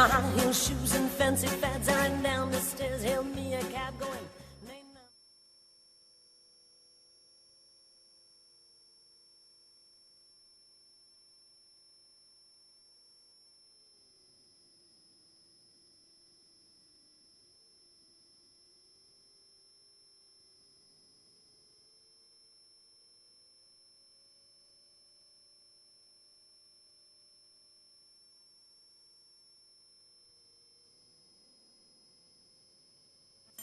my high heel shoes and fancy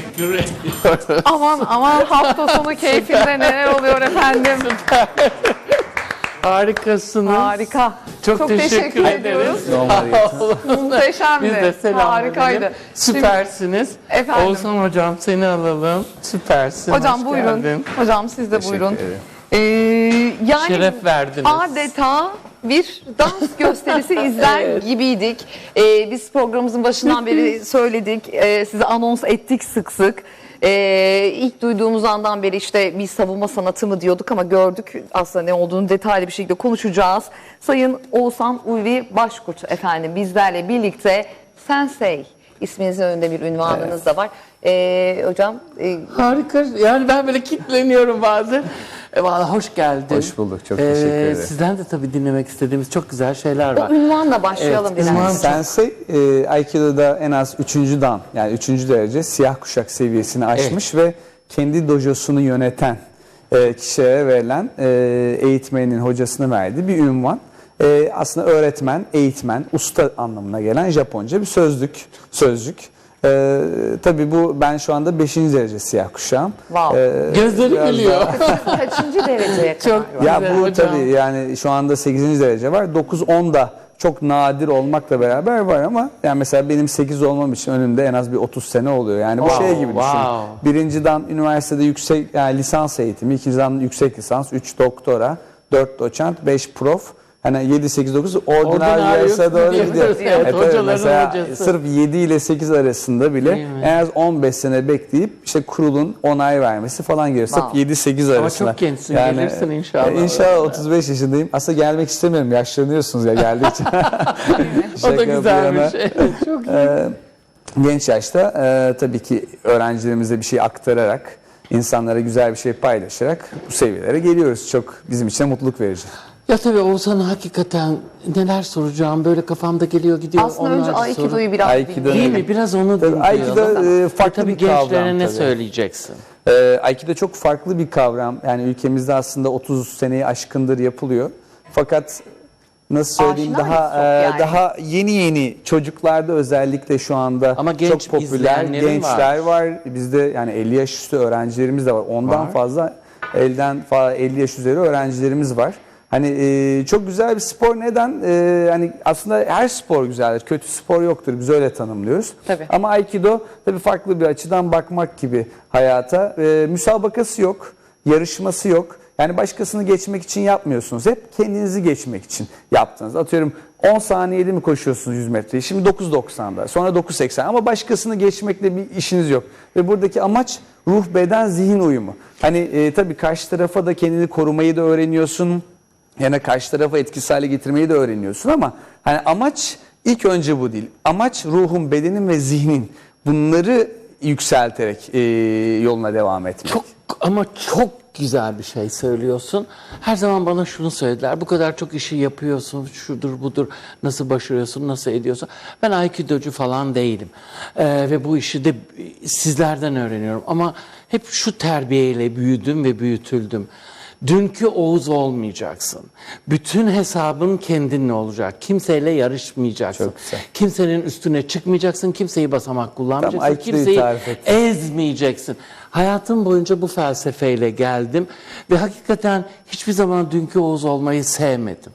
Teşekkür ediyorum. Aman aman hafta sonu keyfinde neler oluyor efendim. Harikasınız. Harika. Çok, teşekkür, ederiz. ediyoruz. Sağ olun. Muhteşemdi. Biz de selam Harikaydı. verelim. Süpersiniz. Efendim. Oğuzhan hocam seni alalım. Süpersin. Hocam Hoş buyurun. geldin. Hocam siz de buyurun. ederim. Ee, yani Şeref verdiniz. adeta bir dans gösterisi izler gibiydik. Ee, biz programımızın başından beri söyledik, e, size anons ettik sık sık. Ee, ilk duyduğumuz andan beri işte bir savunma sanatı mı diyorduk ama gördük aslında ne olduğunu detaylı bir şekilde konuşacağız. Sayın Oğuzhan Ulvi Başkurt efendim bizlerle birlikte Sensei isminizin önünde bir ünvanınız da var. Ee, hocam e, Harika. Yani ben böyle kitleniyorum bazen. E, Vallahi hoş geldin. Hoş bulduk, çok teşekkür ederim. Sizden de tabii dinlemek istediğimiz çok güzel şeyler var. o ünvanla başlayalım Evet, ünvan- Sensei e, Aikido'da en az 3. dan yani 3. derece siyah kuşak seviyesini aşmış ve kendi dojosunu yöneten e, kişilere verilen e, eğitmenin hocasını verdiği bir ünvan. E, aslında öğretmen, eğitmen, usta anlamına gelen Japonca bir sözlük, sözcük. E, tabii bu ben şu anda 5. derece siyah kuşağım. Wow. E, Gözleri biraz gülüyor. daha- Kaçıncı dereceye kadar? Çok Ya güzel bu hocam. tabii yani şu anda 8. derece var. 9-10 da çok nadir olmakla beraber var ama yani mesela benim 8 olmam için önümde en az bir 30 sene oluyor. Yani bu Wow, şey gibi düşün. wow. Birinciden üniversitede yüksek yani lisans eğitimi, ikinciden yüksek lisans, 3 doktora, 4 doçent, 5 prof. Hani 7 8 9 ordinary Ordinarius yarısa doğru gidiyor. Evet, hocaların mesela hocası. sırf 7 ile 8 arasında bile en az 15 sene bekleyip işte kurulun onay vermesi falan gerekiyor. Sırf Wow. 7-8 Ama arasında. çok gençsin, gelirsin inşallah. e, İnşallah 35 yaşındayım. Aslında gelmek istemiyorum. Yaşlanıyorsunuz ya geldikçe. O Şaka da güzel bir şey. Çok iyi. Ee, genç yaşta e, tabii ki öğrencilerimize bir şey aktararak, insanlara güzel bir şey paylaşarak bu seviyelere geliyoruz. Çok bizim için mutluluk verici. Ya tabii Oğuzhan'a hakikaten neler soracağım böyle kafamda geliyor gidiyor. Aslında önce Aikido'yu soru- biraz Aikido dinleyelim. Değil mi? Biraz onu Tabii dinleyelim. Aikido, e, farklı tabii bir kavram gençlere ne tabii. söyleyeceksin? Ee, Aikido çok farklı bir kavram. Yani ülkemizde aslında 30 seneyi aşkındır yapılıyor. Fakat nasıl söyleyeyim Aşinayız daha çok e, yani. daha yeni yeni çocuklarda özellikle şu anda Ama genç çok popüler izleyenlerin gençler var. Bizde yani 50 yaş üstü öğrencilerimiz de var. Ondan Var. fazla elden fa 50 yaş üzeri öğrencilerimiz var. Hani e, çok güzel bir spor. Neden? E, hani aslında her spor güzeldir. Kötü spor yoktur. Biz öyle tanımlıyoruz. Tabii. Ama Aikido tabii farklı bir açıdan bakmak gibi hayata. E, müsabakası yok, yarışması yok. Yani başkasını geçmek için yapmıyorsunuz. Hep kendinizi geçmek için yaptınız. Atıyorum 10 saniyede mi koşuyorsunuz 100 metreyi? Şimdi 9.90'da, sonra 9.80 ama başkasını geçmekle bir işiniz yok. Ve buradaki amaç ruh, beden, zihin uyumu. Hani e, tabii karşı tarafa da kendini korumayı da öğreniyorsun. Yani karşı tarafa etkisiz hale getirmeyi de öğreniyorsun ama hani amaç ilk önce bu değil. Amaç ruhun, bedenin ve zihnin bunları yükselterek e, yoluna devam etmek. Çok ama çok güzel bir şey söylüyorsun. Her zaman bana şunu söylediler. Bu kadar çok işi yapıyorsun, şudur budur, nasıl başarıyorsun, nasıl ediyorsun. Ben Aikidocu falan değilim. Ee, ve bu işi de sizlerden öğreniyorum. Ama hep şu terbiyeyle büyüdüm ve büyütüldüm. Dünkü Oğuz olmayacaksın. Bütün hesabın kendinle olacak. Kimseyle yarışmayacaksın. Kimsenin üstüne çıkmayacaksın. Kimseyi basamak kullanmayacaksın. Kimseyi ezmeyeceksin. Hayatım boyunca bu felsefeyle geldim ve hakikaten hiçbir zaman dünkü Oğuz olmayı sevmedim.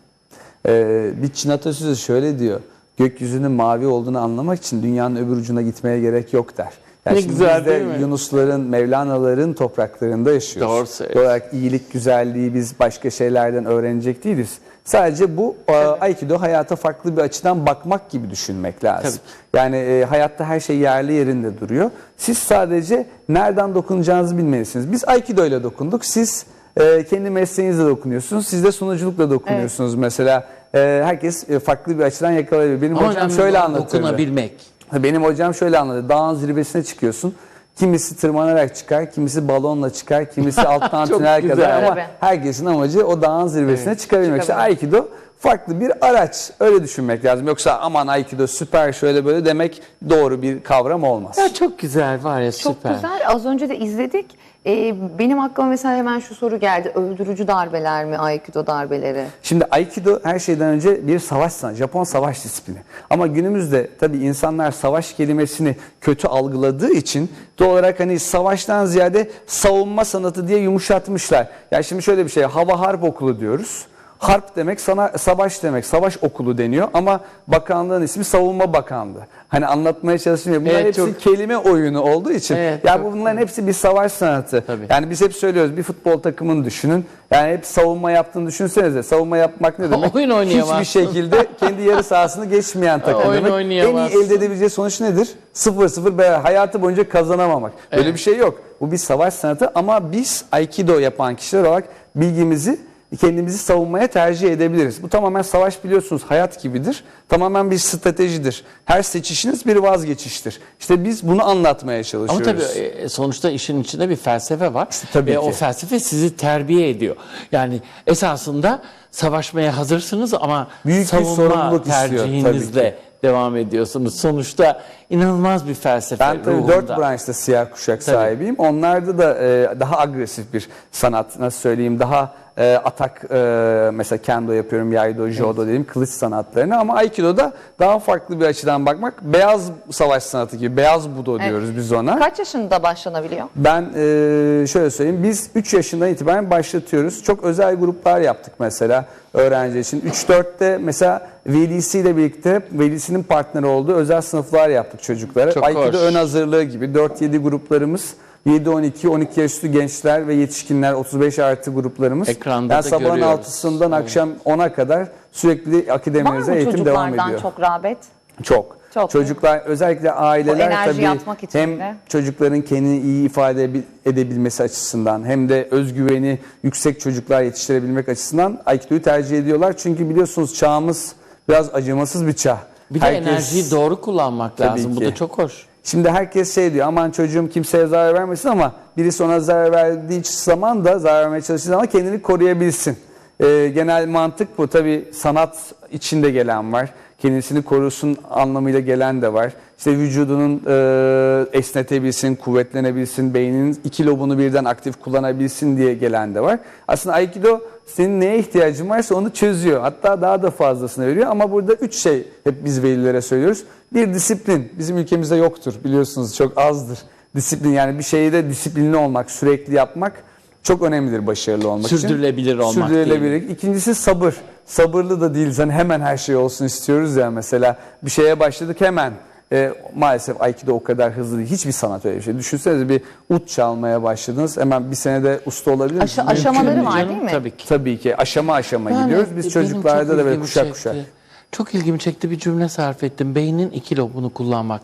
Ee, bir Çin atasözü şöyle diyor. Gökyüzünün mavi olduğunu anlamak için dünyanın öbür ucuna gitmeye gerek yok der. Yani Ne güzel biz de değil mi? Yunusların, Mevlana'ların topraklarında yaşıyoruz. Doğru söylüyorsun. Doğal olarak iyilik, güzelliği biz başka şeylerden öğrenecek değiliz. Sadece bu e, Aikido hayata farklı bir açıdan bakmak gibi düşünmek lazım. Yani e, hayatta her şey yerli yerinde duruyor. Siz sadece nereden dokunacağınızı bilmelisiniz. Biz Aikido ile dokunduk. Siz e, kendi mesleğinizle dokunuyorsunuz. Siz de sunuculukla dokunuyorsunuz mesela. E, herkes e, farklı bir açıdan yakalayabilir. Benim Ama hocam şöyle anlatırdı. Dokunabilmek. Benim hocam şöyle anlattı. Dağın zirvesine çıkıyorsun. Kimisi tırmanarak çıkar, kimisi balonla çıkar, kimisi alttan tünel kadar ama herkesin amacı o dağın zirvesine çıkabilmek. İşte Aikido farklı bir araç. Öyle düşünmek lazım. Yoksa aman Aikido süper şöyle böyle demek doğru bir kavram olmaz. Ya çok güzel var ya Çok süper. güzel. Az önce de izledik. Ee, benim aklıma mesela hemen şu soru geldi. Öldürücü darbeler mi Aikido darbeleri? Şimdi Aikido her şeyden önce bir savaş sanatı, Japon savaş disiplini. Ama günümüzde tabii insanlar savaş kelimesini kötü algıladığı için doğal olarak hani savaştan ziyade savunma sanatı diye yumuşatmışlar. Ya şimdi şöyle bir şey, hava harp okulu diyoruz. Harp demek sana savaş demek. Savaş okulu deniyor ama bakanlığın ismi Savunma Bakanlığı. Hani anlatmaya çalışmıyor. Bunlar Evet, hepsi çok- kelime oyunu olduğu için. Evet, ya çok bu bunların hepsi bir savaş sanatı. Tabii. Yani biz hep söylüyoruz bir futbol takımını düşünün. Yani hep savunma yaptığını düşünsenize. Savunma yapmak ne demek? Oyun oynayamazsın. Hiçbir şekilde kendi yarı sahasını geçmeyen takım Oyun demek. En iyi elde edebileceği sonuç nedir? 0-0 beraber hayatı boyunca kazanamamak. Öyle bir şey yok. Bu bir savaş sanatı ama biz Aikido yapan kişiler olarak bilgimizi kendimizi savunmaya tercih edebiliriz. Bu tamamen savaş biliyorsunuz hayat gibidir. Tamamen bir stratejidir. Her seçişiniz bir vazgeçiştir. İşte biz bunu anlatmaya Ama çalışıyoruz. tabii e, sonuçta işin içinde bir felsefe var. tabii Ve o ki. felsefe sizi terbiye ediyor. Yani esasında savaşmaya hazırsınız ama Büyük bir savunma istiyor, tercihinizle tabii devam ediyorsunuz. Sonuçta inanılmaz bir felsefe Ben tabii ruhunda. dört branşta siyah kuşak sahibiyim. Onlarda da e, daha agresif bir sanat nasıl söyleyeyim daha e, atak e, mesela kendo yapıyorum, yaido, jodo dedim kılıç sanatlarını ama aikido'da daha farklı bir açıdan bakmak beyaz savaş sanatı gibi beyaz budo diyoruz biz ona. Kaç yaşında başlanabiliyor? Ben e, şöyle söyleyeyim. Biz 3 yaşından itibaren başlatıyoruz. Çok özel gruplar yaptık mesela öğrenci için. 3-4'te mesela velisiyle birlikte velisinin partneri olduğu özel sınıflar yaptık çocuklara. Çok Aikido hoş. ön hazırlığı gibi 4-7 gruplarımız 7-12, 12 yaş üstü gençler ve yetişkinler 35 artı gruplarımız. Ekranda yani da sabahın görüyoruz. 6'sından akşam 10'a kadar sürekli akademimize eğitim devam çocuklardan ediyor. çok rağbet? Çok. Çok. Çocuklar özellikle aileler tabii hem de. çocukların kendini iyi ifade edebil- edebilmesi açısından hem de özgüveni yüksek çocuklar yetiştirebilmek açısından Aikido'yu tercih ediyorlar. Çünkü biliyorsunuz çağımız biraz acımasız bir çağ. Bir de Herkes- enerjiyi doğru kullanmak lazım. Bu ki. da çok hoş. Şimdi herkes şey diyor aman çocuğum kimseye zarar vermesin ama birisi ona zarar verdiği zaman da zarar vermeye çalıştığı zaman kendini koruyabilsin. e, genel mantık bu. Tabii sanat içinde gelen var. Kendisini korusun anlamıyla gelen de var. İşte vücudunun e, esnetebilsin, kuvvetlenebilsin, beyninin iki lobunu birden aktif kullanabilsin diye gelen de var. Aslında Aikido senin neye ihtiyacın varsa onu çözüyor. Hatta daha da fazlasını veriyor. Ama burada üç şey hep biz velilere söylüyoruz. Bir disiplin. Bizim ülkemizde yoktur biliyorsunuz çok azdır. Disiplin yani bir şeyde disiplinli olmak, sürekli yapmak çok önemlidir başarılı olmak için. Sürdürülebilir olmak Sürdürülebilir. İkincisi sabır. Sabırlı da değiliz. Hani hemen her şey olsun istiyoruz ya mesela. Bir şeye başladık hemen. E, maalesef Aikido o kadar hızlı değil. Hiçbir sanat öyle bir şey. Düşünsenize bir ut çalmaya başladınız. Hemen bir senede usta olabilir Aşa- misiniz? aşamaları var değil mi? Tabii ki. Tabii ki aşama aşama Yani gidiyoruz. Biz benim çocuklarda çok da böyle ilgimi kuşak çekti. kuşak. Çok ilgimi çekti bir cümle sarf ettim. Beynin iki lobunu kullanmak.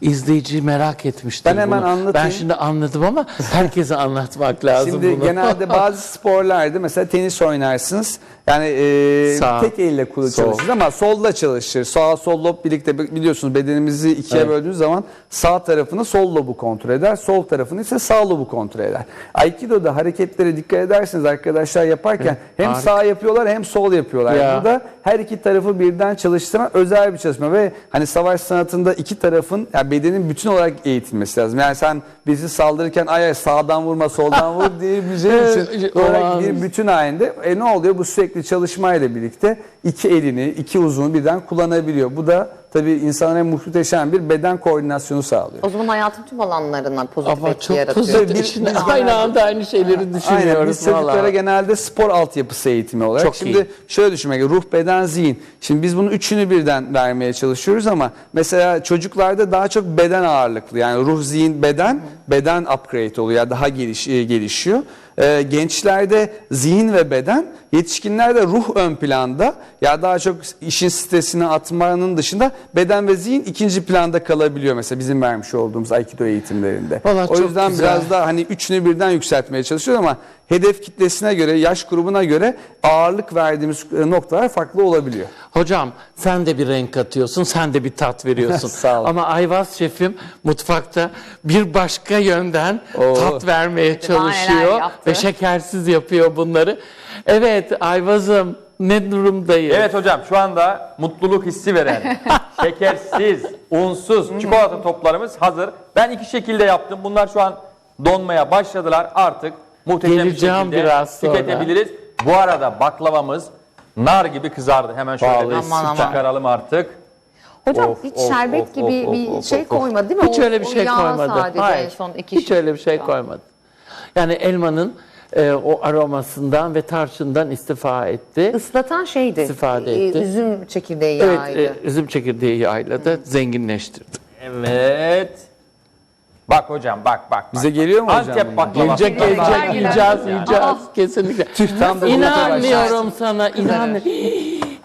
İzleyici merak etmiştir Ben hemen bunu. anlatayım. Ben şimdi anladım ama herkese anlatmak lazım Şimdi bunu. genelde bazı sporlarda mesela tenis oynarsınız. Yani e, Sağ. tek elle Sol. çalışır ama solda çalışır. Sağ sol lob birlikte biliyorsunuz bedenimizi ikiye Evet. böldüğünüz zaman sağ tarafını sol lobu kontrol eder. Sol tarafını ise sağ lobu kontrol eder. Aikido'da hareketlere dikkat ederseniz arkadaşlar yaparken hem harika. sağ yapıyorlar hem sol yapıyorlar. Ya. Burada her iki tarafı birden çalıştıran özel bir çalışma ve hani savaş sanatında iki tarafın yani bedenin bütün olarak eğitilmesi lazım. Yani sen bizi saldırırken ay ay sağdan vurma soldan vur diyebileceğin için olarak bir bütün halinde e, ne oluyor? Bu sürekli çalışmayla birlikte iki elini, iki uzunu birden kullanabiliyor. Bu da tabii insana muhteşem bir beden koordinasyonu sağlıyor. O zaman hayatın tüm alanlarından pozitif Ama etki çok yaratıyor. pozitif. Bir- Şimdi biz aynı genelde- anda aynı şeyleri düşünüyoruz. Aynen biz çocuklara genelde spor altyapısı eğitimi olarak. Çok Şimdi iyi. şöyle düşünmek ruh, beden, zihin. Şimdi biz bunu üçünü birden vermeye çalışıyoruz ama mesela çocuklarda daha çok beden ağırlıklı. Yani ruh, zihin, beden, beden upgrade oluyor. Daha geliş, e, gelişiyor. Ee, gençlerde zihin ve beden, yetişkinlerde ruh ön planda. Ya daha çok işin stresini atmanın dışında beden ve zihin ikinci planda kalabiliyor mesela bizim vermiş olduğumuz Aikido eğitimlerinde. Vallahi o yüzden güzel. biraz da hani üçünü birden yükseltmeye çalışıyoruz ama hedef kitlesine göre, yaş grubuna göre ağırlık verdiğimiz e, noktalar farklı olabiliyor. Hocam sen de bir renk katıyorsun, sen de bir tat veriyorsun. Sağ ol. Ama Ayvaz şefim mutfakta bir başka yönden Oo. tat vermeye neler çalışıyor ve şekersiz yapıyor bunları. Evet Ayvaz'ım ne durumdayız? Evet hocam şu anda mutluluk hissi veren, şekersiz, unsuz çikolata toplarımız hazır. Ben iki şekilde yaptım. Bunlar şu an donmaya başladılar. Artık muhteşem Geleceğim bir şekilde biraz sonra. tüketebiliriz. Bu arada baklavamız nar gibi kızardı. Hemen şöyle Vallahi bir Aman aman. çıkaralım artık. Hocam Of, hiç of, şerbet of, gibi of, bir of, şey of, of. koymadı değil mi? Hiç O- öyle bir o şey yağ koymadı. sadece Hayır. en son iki Hiç öyle bir şey koymadı. Yani elmanın e, o aromasından ve tarçından istifa etti. Islatan şeydi. İstifade e, etti. Üzüm çekirdeği Evet, yağıydı. e, üzüm çekirdeği yağıyla zenginleştirdi. Evet. Bak hocam bak bak. bak. Bize geliyor mu hocam Antep bunlar? baklava. Gelecek Gelecek, gelecek gelecek. yiyeceğiz yiyeceğiz kesinlikle. tam da İnanmıyorum sana inan.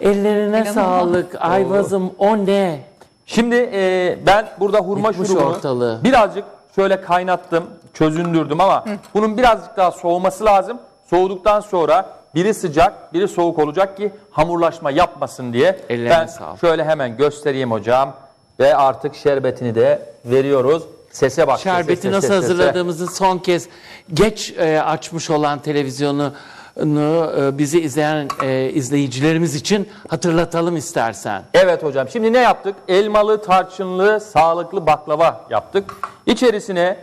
Ellerine sağlık Ayvaz'ım o ne? Şimdi e, ben burada hurma Yıkmış şurubunu ortalığı. birazcık şöyle kaynattım, çözündürdüm ama bunun birazcık daha soğuması lazım. Soğuduktan sonra biri sıcak, biri soğuk olacak ki hamurlaşma yapmasın diye. Ellerine ben sağlık. şöyle hemen göstereyim hocam ve artık şerbetini de veriyoruz. Sese bak. sese, Şerbeti sese, nasıl sese. hazırladığımızı son kez geç e, açmış olan televizyonu e, bizi izleyen e, izleyicilerimiz için hatırlatalım istersen. Evet hocam. Şimdi ne yaptık? Elmalı, tarçınlı, sağlıklı baklava yaptık. İçerisine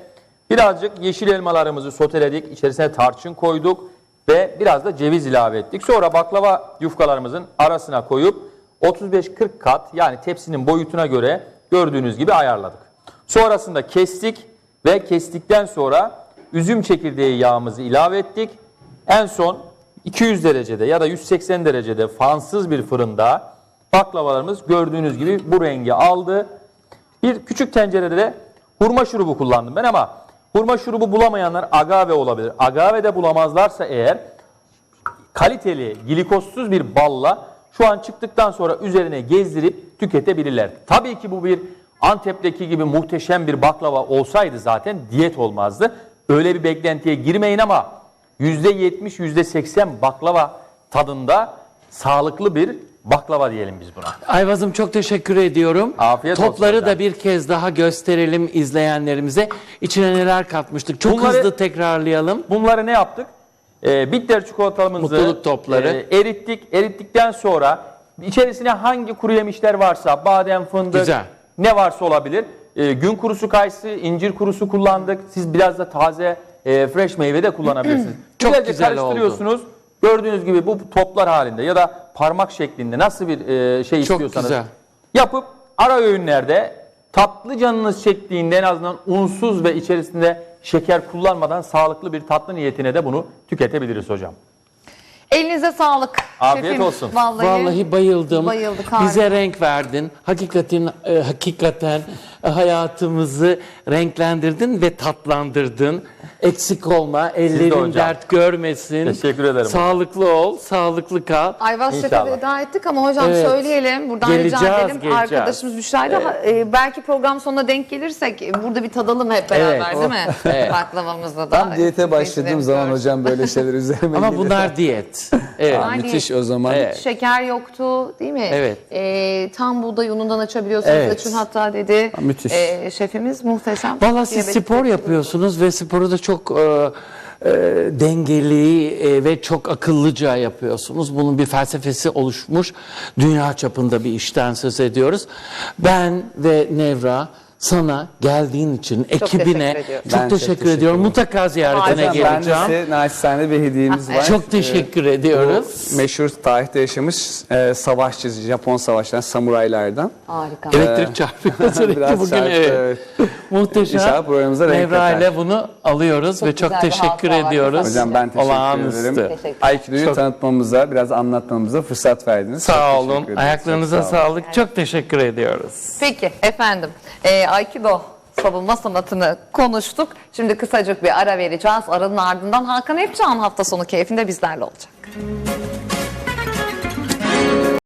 birazcık yeşil elmalarımızı soteledik. İçerisine tarçın koyduk ve biraz da ceviz ilave ettik. Sonra baklava yufkalarımızın arasına koyup 35-40 kat yani tepsinin boyutuna göre gördüğünüz gibi ayarladık. Sonrasında kestik ve kestikten sonra üzüm çekirdeği yağımızı ilave ettik. En son 200 derecede ya da 180 derecede fansız bir fırında baklavalarımız gördüğünüz gibi bu rengi aldı. Bir küçük tencerede de hurma şurubu kullandım ben ama hurma şurubu bulamayanlar agave olabilir. Agave de bulamazlarsa eğer kaliteli glikozsuz bir balla şu an çıktıktan sonra üzerine gezdirip tüketebilirler. Tabii ki bu bir Antep'teki gibi muhteşem bir baklava olsaydı zaten diyet olmazdı. Öyle bir beklentiye girmeyin ama %70 %80 baklava tadında sağlıklı bir baklava diyelim biz buna. Ayvaz'ım çok teşekkür ediyorum. Afiyet olsun Topları hocam. da bir kez daha gösterelim izleyenlerimize. İçine neler katmıştık. Çok Bunları- hızlı tekrarlayalım. Bunları ne yaptık? e, bitter çikolatamızı Mutluluk topları. e, erittik. Erittikten sonra içerisine hangi kuru yemişler varsa badem, fındık Güzel. Ne varsa olabilir. E, gün kurusu kayısı, incir kurusu kullandık. Siz biraz da taze e, fresh meyve de kullanabilirsiniz. Çok Güzelce güzel oldu. karıştırıyorsunuz. Gördüğünüz gibi bu toplar halinde ya da parmak şeklinde nasıl bir e, şey Çok istiyorsanız güzel. yapıp ara öğünlerde tatlı canınız çektiğinde en azından unsuz ve içerisinde şeker kullanmadan sağlıklı bir tatlı niyetine de bunu tüketebiliriz hocam. Elinize sağlık. Afiyet şefim. olsun. Vallahi, Vallahi bayıldım. Bayıldık, harika. Bize renk verdin. Hakikaten e, hakikaten e, hayatımızı renklendirdin ve tatlandırdın. Eksik olma, ellerin dert görmesin. Teşekkür ederim. Sağlıklı ol, sağlıklı kal. Ayvaz Şef'e veda ettik ama hocam Evet. söyleyelim. Buradan Geleceğiz, rica edelim. geleceğiz. Arkadaşımız Büşra'yla ha- e, belki program sonuna denk gelirsek e, burada bir tadalım hep beraber Evet. değil mi? Evet. Baklavamızı da. Ben diyete başladığım zaman hocam böyle şeyler üzerime Ama gelir. bunlar diyet. Evet. Yani- müthiş o zaman. Evet. Şeker yoktu değil mi? Evet. E, tam buğday unundan açabiliyorsunuz. Evet. Açın hatta dedi. Müthiş. E, şefimiz muhteşem. Valla siz spor yapıyorsunuz ve sporu da çok e, e, dengeli e, ve çok akıllıca yapıyorsunuz. Bunun bir felsefesi oluşmuş. Dünya çapında bir işten söz ediyoruz. Ben ve Nevra sana geldiğin için ekibine teşekkür ediyorum. çok Ben çok teşekkür, teşekkür ediyorum. ederim. Mutlaka ziyaretine Hocam, ben de geleceğim. size naçizane bir hediyemiz var. Çok teşekkür Ee, ediyoruz. bu meşhur tarihte yaşamış e, savaşçı, Japon savaşçılarından, samuraylardan. Harika. Elektrik çarpıyor sürekli Biraz bugün. çarptı, evet. evet. Muhteşem. İnşallah programımıza renk Nevra ile bunu alıyoruz ve çok güzel bir teşekkür ediyoruz. Hocam ben teşekkür Olağanüstü. ederim. Aikido'yu Çok- tanıtmamıza, biraz anlatmamıza fırsat verdiniz. Sağ Çok olun. teşekkür ederim. Ayaklarınıza Çok sağ olun. sağlık. Çok teşekkür ediyoruz. Peki efendim. E, Aikido savunma sanatını konuştuk. Şimdi kısacık bir ara vereceğiz. Aranın ardından Hakan Epcan hafta sonu keyfinde bizlerle olacak.